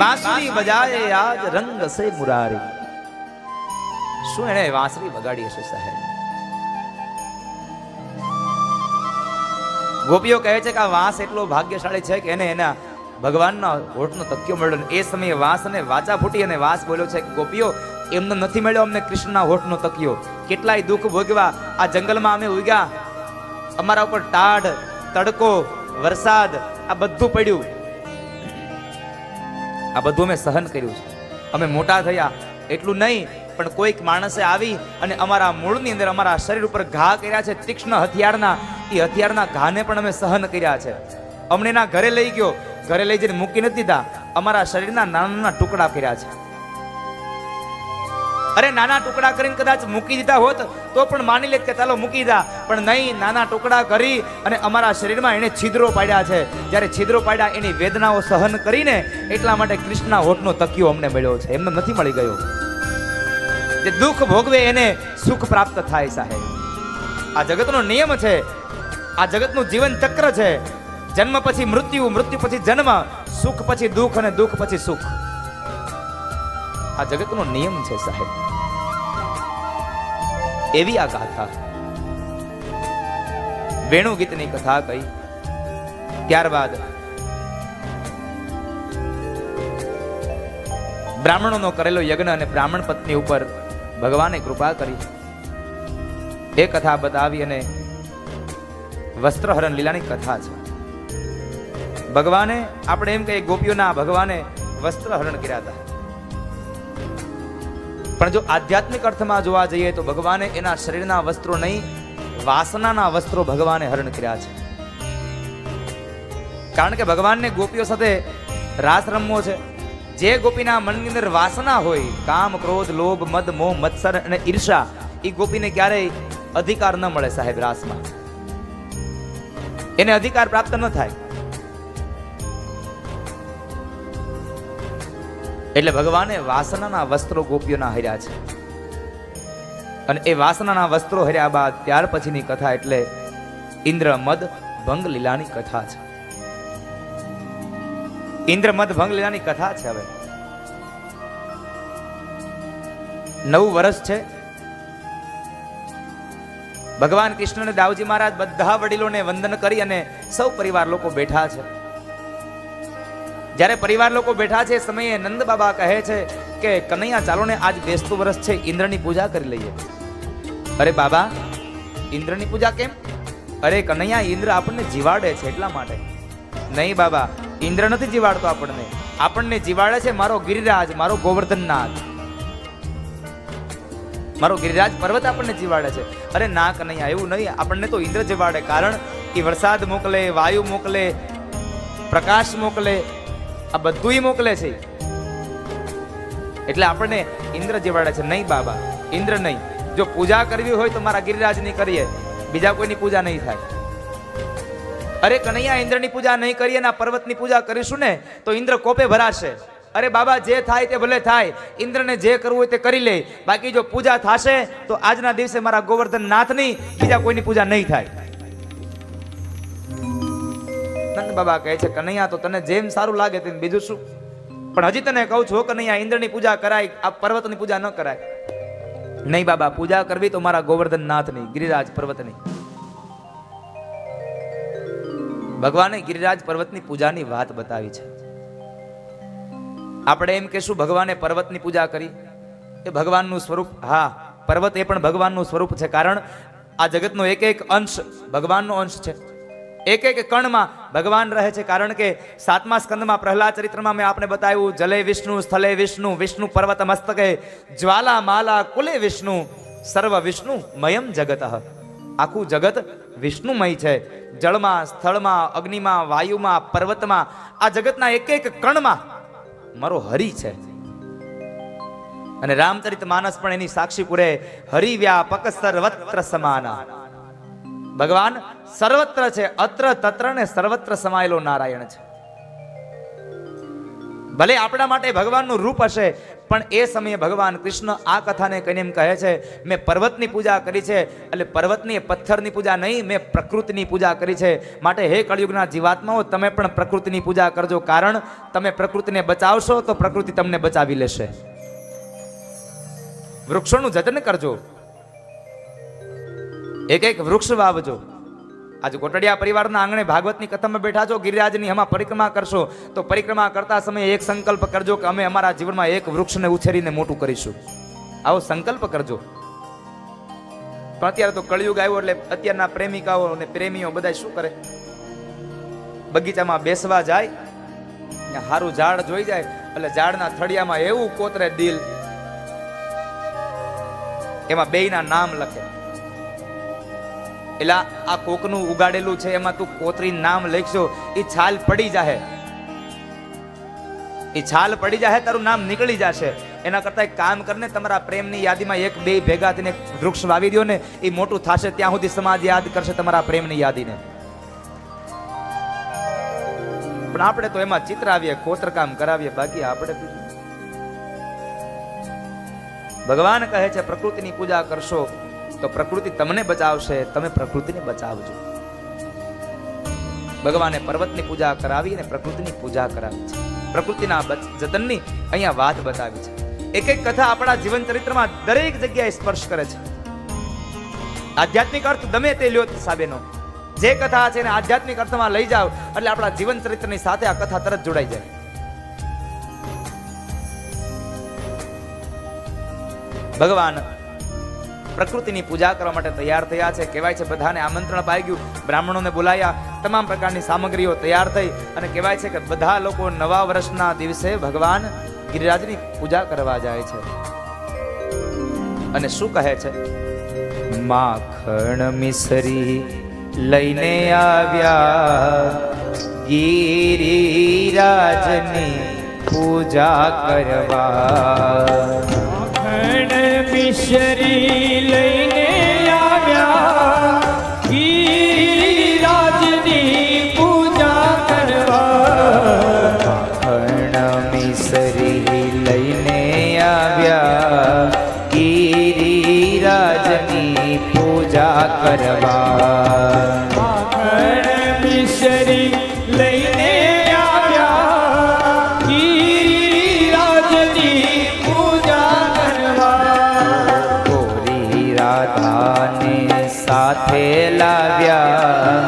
બાંસુરી બજાએ આજ રંગ સે મુરારી. શું એને વાંસળી વગાડી હશે સાહેબ? ગોપીઓ કહે છે કે આ વાંસ એટલો ભાગ્યશાળી છે કે એને એના ભગવાનના હોઠનો તક્યો મળ્યો એ સમયે વાંસ અને વાચા ફૂટી અને વાંસ બોલ્યો છે કે ગોપીઓ, એમને નથી મળ્યો અમને કૃષ્ણના હોઠનો તક્યો. કેટલાય દુઃખ ભોગવા આ જંગલમાં અમે ઉગ્યા. અમારા ઉપર ટાઢ, તડકો, વરસાદ, આ બધું પડ્યું. આ બધું અમે સહન કર્યું છે. અમે મોટા થયા, એટલું નહીં, પણ કોઈક માણસે આવી અને અમારા મૂળની અંદર અમારા શરીર ઉપર ઘા કર્યા છે, તીક્ષ્ણ હથિયારના. એ હથિયારના ઘાને પણ અમે સહન કર્યા છે. અમને એના ઘરે લઈ ગયો, ઘરે લઈ જઈને મૂકી નથી દીધા. અમારા શરીરના નાના નાના ટુકડા કર્યા છે. અરે, નાના ટુકડા કરીને કદાચ મૂકી દીધા હોત, તો પણ માની લે કે ચાલો મૂકી દા પણ નહીં, નાના ટુકડા કરી અને અમારા શરીરમાં એને છિદ્રો પાડ્યા છે. જ્યારે છિદ્રો પાડ્યા, એની વેદનાઓ સહન કરીને એટલા માટે કૃષ્ણના હોઠનો તકિયો અમને મળ્યો છે. એમને નથી મળી ગયો. જે દુઃખ ભોગવે એને સુખ પ્રાપ્ત થાય સાહેબ. આ જગતનો નિયમ છે. આ જગતનું જીવન ચક્ર છે. જન્મ પછી મૃત્યુ મૃત્યુ પછી જન્મ, સુખ પછી દુઃખ અને દુઃખ પછી સુખ. આ જગતનો નિયમ છે સાહેબ. એવી આ ગાથા. વેણુ ગીતની કથા કહી, ત્યારબાદ બ્રાહ્મણોનો કરેલો યજ્ઞ અને બ્રાહ્મણ પત્ની ઉપર ભગવાને કૃપા કરી. એ કથા બતાવી અને વસ્ત્રહરણ લીલાની કથા છે. ભગવાને, આપણે એમ કહીએ, ગોપીઓના ભગવાને વસ્ત્રહરણ કર્યા હતા. પણ જો આધ્યાત્મિક અર્થમાં જોવા જઈએ તો ભગવાને એના શરીરના વસ્ત્રો નહીં, વાસનાના વસ્ત્રો ભગવાને હરણ કર્યા છે. કારણ કે ભગવાનને ગોપીઓ સાથે રાસ રમવો છે. જે ગોપીના મનની અંદર વાસના હોય, કામ, ક્રોધ, લોભ, મદ, મોહ, મત્સર અને ઈર્ષા એ ગોપીને ક્યારેય અધિકાર ન મળે સાહેબ રાસમાં. એને અધિકાર પ્રાપ્ત ન થાય. એટલે ભગવાને વાસનાના વસ્ત્રો ગોપીઓના હર્યા છે. અને એ વાસનાના વસ્ત્રો હર્યા બાદ ત્યાર પછીની કથા એટલે ઇન્દ્ર મદ ભંગ લીલાની કથા છે. ઇન્દ્ર ભંગ લીલાની કથા છે હવે. નવું વર્ષ છે. ભગવાન કૃષ્ણને દાવજી મહારાજ બધા વડીલોને વંદન કરી અને સૌ પરિવાર લોકો બેઠા છે. જ્યારે પરિવાર લોકો બેઠા છે, સમયે નંદ બાબા કહે છે કે, કનૈયા, ચાલો ને આજ બેસતું વર્ષ છે, ઇન્દ્રની પૂજા કરી લઈએ. અરે બાબા, ઇન્દ્રની પૂજા કેમ? અરે કનૈયા, ઇન્દ્ર આપણને જીવાડે છે એટલા માટે. નહીં બાબા, ઇન્દ્ર નથી જીવાડતો આપણને. આપણને જીવાડે છે મારો ગિરિરાજ, મારો ગોવર્ધનનાથ. મારો ગિરિરાજ પર્વત આપણને જીવાડે છે. અરે ના કનૈયા, એવું નહીં. આપણને તો ઇન્દ્ર જીવાડે. કારણ કે વરસાદ મોકલે, વાયુ મોકલે, પ્રકાશ મોકલે આ બધું મોકલે છે. એટલે આપણને ઇન્દ્ર જીવાડે છે, નહીં બાબા, ઇન્દ્ર નહીં. જો પૂજા કરવી હોય તો મારા ગિરિરાજની કરીએ, બીજા કોઈની પૂજા નહીં થાય. અરે કનૈયા, ઇન્દ્રની પૂજા નહીં કરીએ ને આ પર્વતની પૂજા કરીશું ને, તો ઇન્દ્ર કોપે ભરાશે. અરે બાબા, જે થાય તે ભલે થાય, ઇન્દ્રને જે કરવું હોય તે કરી લે. બાકી જો પૂજા થશે, તો આજના દિવસે મારા ગોવર્ધન નાથની બીજા કોઈની પૂજા નહીં થાય. નંદ બાબા કહે છે, કનૈયા, તો તને જેમ સારું લાગે તેમ બીજું શું? પણ હજી તને કહું છું કનૈયા, ઇન્દ્રની પૂજા કરાય આ પર્વતની પૂજા ન કરાય. નહીં બાબા, પૂજા કરવી તો મારા ગોવર્ધન નાથની ગિરિરાજ પર્વતની. ભગવાને ગિરિરાજ પર્વતની પૂજાની વાત બતાવી છે. આપણે એમ કહેશું, ભગવાને પર્વતની પૂજા કરી. એ ભગવાનનું સ્વરૂપ, હા, પર્વત એ પણ ભગવાનનું સ્વરૂપ છે, કારણ આ જગતનો એક એક અંશ ભગવાનનો અંશ છે. એક એક કણમાં ભગવાન રહે છે. કારણ કે સાતમા સ્કંદમાં પ્રહલાદ ચરિત્રમાં મેં આપને બતાવ્યું, જલે વિષ્ણુ, સ્થલે વિષ્ણુ વિષ્ણુ પર્વત મસ્તકે, જ્વાલા, માલા, કુલે વિષ્ણુ, સર્વ વિષ્ણુ મયમ જગત. આખું જગત વિષ્ણુમય છે. જળમાં, સ્થળમાં, અગ્નિમાં, વાયુમાં, પર્વતમાં, આ જગતના એક એક કણમાં મારો હરિ છે. અને રામચરિત માનસ પણ એની સાક્ષી પૂરે હરિવ્યાપક સર્વત્ર સમાના. ભગવાન સર્વત્ર છે, અત્ર તત્ર ને સર્વત્ર સમાયેલો નારાયણ છે. ભલે આપણા માટે ભગવાનનું રૂપ હશે, પણ એ સમયે ભગવાન કૃષ્ણ આ કથાને કહીને એમ કહે છે, મેં પર્વતની પૂજા કરી છે, એટલે પર્વતની પથ્થરની પૂજા નહીં, મેં પ્રકૃતિની પૂજા કરી છે. માટે હે કળયુગના જીવાત્માઓ, તમે પણ પ્રકૃતિની પૂજા કરજો, કારણ તમે પ્રકૃતિને બચાવશો, તો પ્રકૃતિ તમને બચાવી લેશે. વૃક્ષોનું જતન કરજો. એક એક વૃક્ષ વાવજો. આજે કોટડિયા પરિવારના આંગણે ભાગવતની કથામાં બેઠા છો, ગિરિરાજની હમા પરિક્રમા કરશો. તો પરિક્રમા કરતા સમયે એક સંકલ્પ કરજો કે અમે અમારા જીવનમાં એક વૃક્ષને ઉછેરીને મોટું કરીશું. આવો સંકલ્પ કરજો. પણ અત્યારે તો કળિયુગ આવ્યો એટલે અત્યારના પ્રેમિકાઓ અને પ્રેમીઓ બધા શું કરે? બગીચામાં બેસવા જાય સારું ઝાડ જોઈ જાય, એટલે ઝાડના થળિયામાં એવું કોતરે દિલ, એમાં બેયના નામ લખે. એટલે આ કોકનું ઉગાડેલું છે, એમાં તું કોતરી નામ લખશો એ છાલ પડી જાહે. એ છાલ પડી જાહે, તારું નામ નીકળી જશે. એના કરતા એક કામ કરને, તમારા પ્રેમની યાદીમાં એક, બે ભેગા થઈને વૃક્ષ વાવી દો ને એ મોટું થશે, ત્યાં સુધી સમાજ યાદ કરશે તમારા પ્રેમની યાદીને. પણ આપણે તો એમાં ચિત્ર ચિતરાવીએ કોતરકામ કરાવીએ, બાકી આપણે ભગવાન કહે છે, પ્રકૃતિની પૂજા કરશો. તો પ્રકૃતિ તમને બચાવશે, તમે પ્રકૃતિને બચાવજો. ભગવાને પર્વતની પૂજા કરાવી અને પ્રકૃતિની પૂજા કરાવી છે. પ્રકૃતિના જતનની અહીંયા વાત બતાવી છે. એક એક કથા આપણા જીવન ચરિત્રમાં દરેક જગ્યાએ સ્પર્શ કરે છે. આધ્યાત્મિક અર્થ ગમે તે લ્યો સાબેનો. જે કથા છે એને આધ્યાત્મિક અર્થમાં લઈ જાઓ, એટલે આપણા જીવન ચરિત્રની સાથે આ કથા તરત જોડાઈ જાય. ભગવાન પ્રકૃતિની પૂજા કરવા માટે તૈયાર થયા છે. કહેવાય છે બધાને આમંત્રણ અપાઈ ગયું. બ્રાહ્મણોને બોલાયા. તમામ પ્રકારની સામગ્રીઓ તૈયાર થઈ અને કહેવાય છે કે બધા લોકો નવા વર્ષના દિવસે ભગવાન ગિરિરાજની પૂજા કરવા જાય છે. અને શું કહે છે? માખણ મિસરી લઈને આવ્યા. ગિરિરાજની પૂજા કરવા. માખણ મિશ્રી કરવા મિશરી લઈને ગોરી રાધાને સાથે લાવ્યા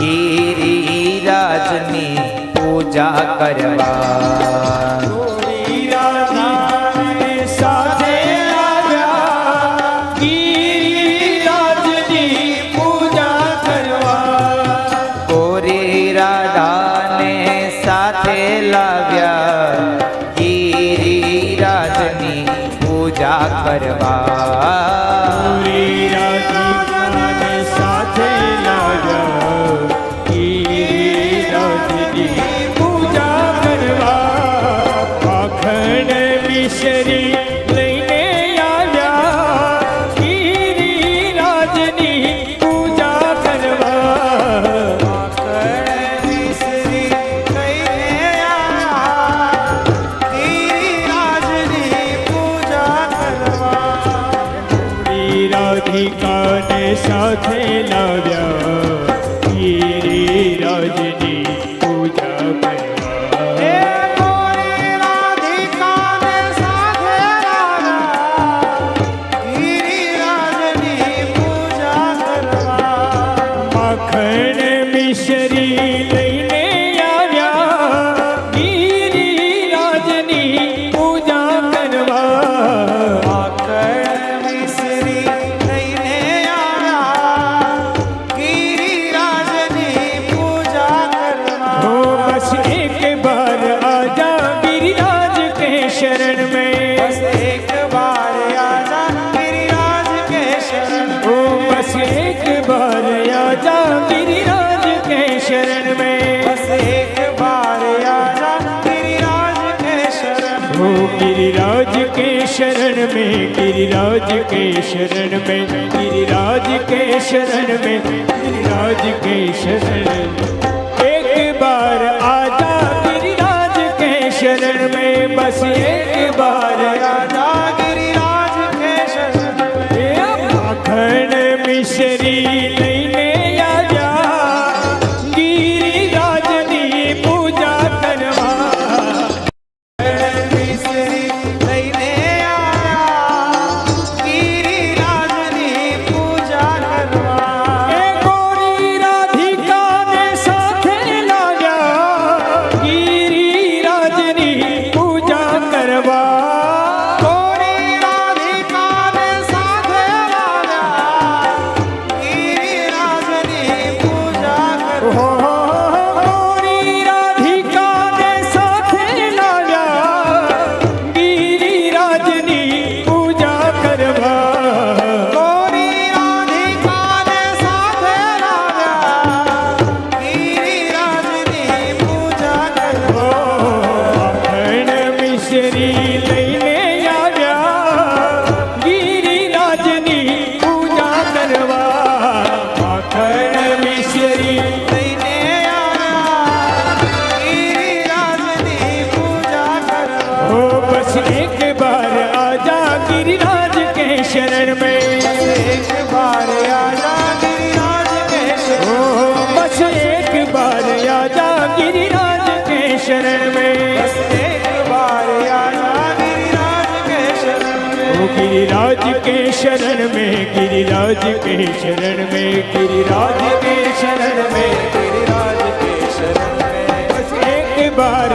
ગિરિરાજની પૂજા કરવા में गिरिराज के शरण में गिरिराज के शरण में गिरिराज के शरण एक बार आजा गिरिराज के शरण में बस ये शरण में गिरिराज के शरण में गिरिराज के शरण में गिरिराज के शरण में बस एक बार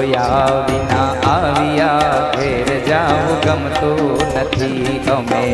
જોયા વિના આવ્યા ઘેર જાવ ગમતું નથી અમે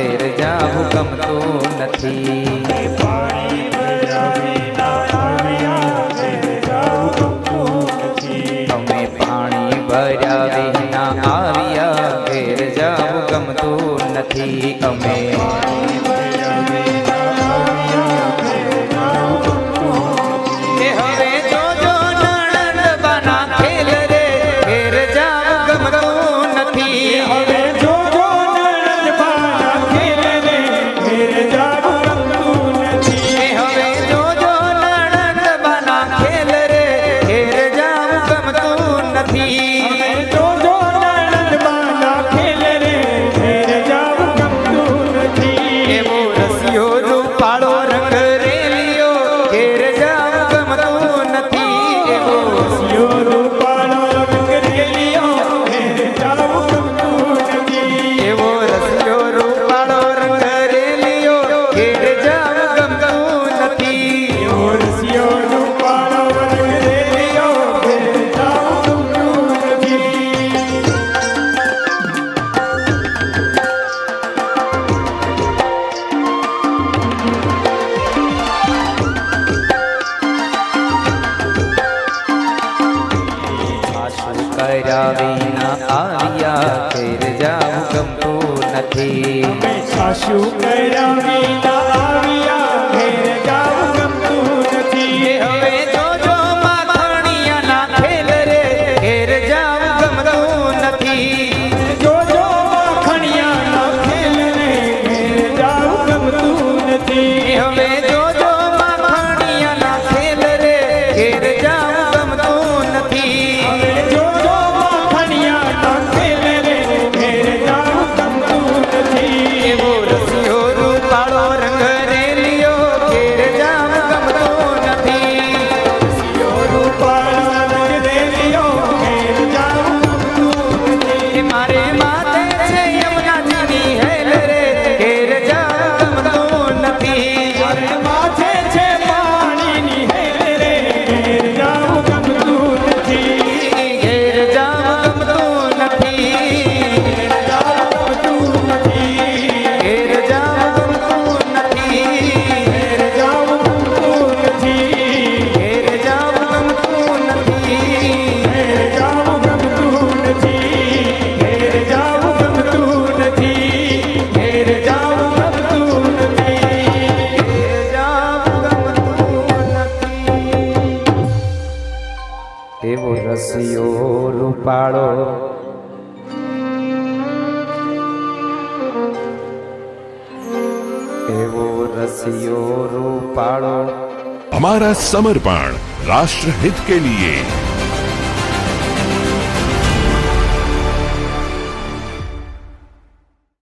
આવે રજા હુકમ તો નથી. समर्पण राष्ट्र हित के लिए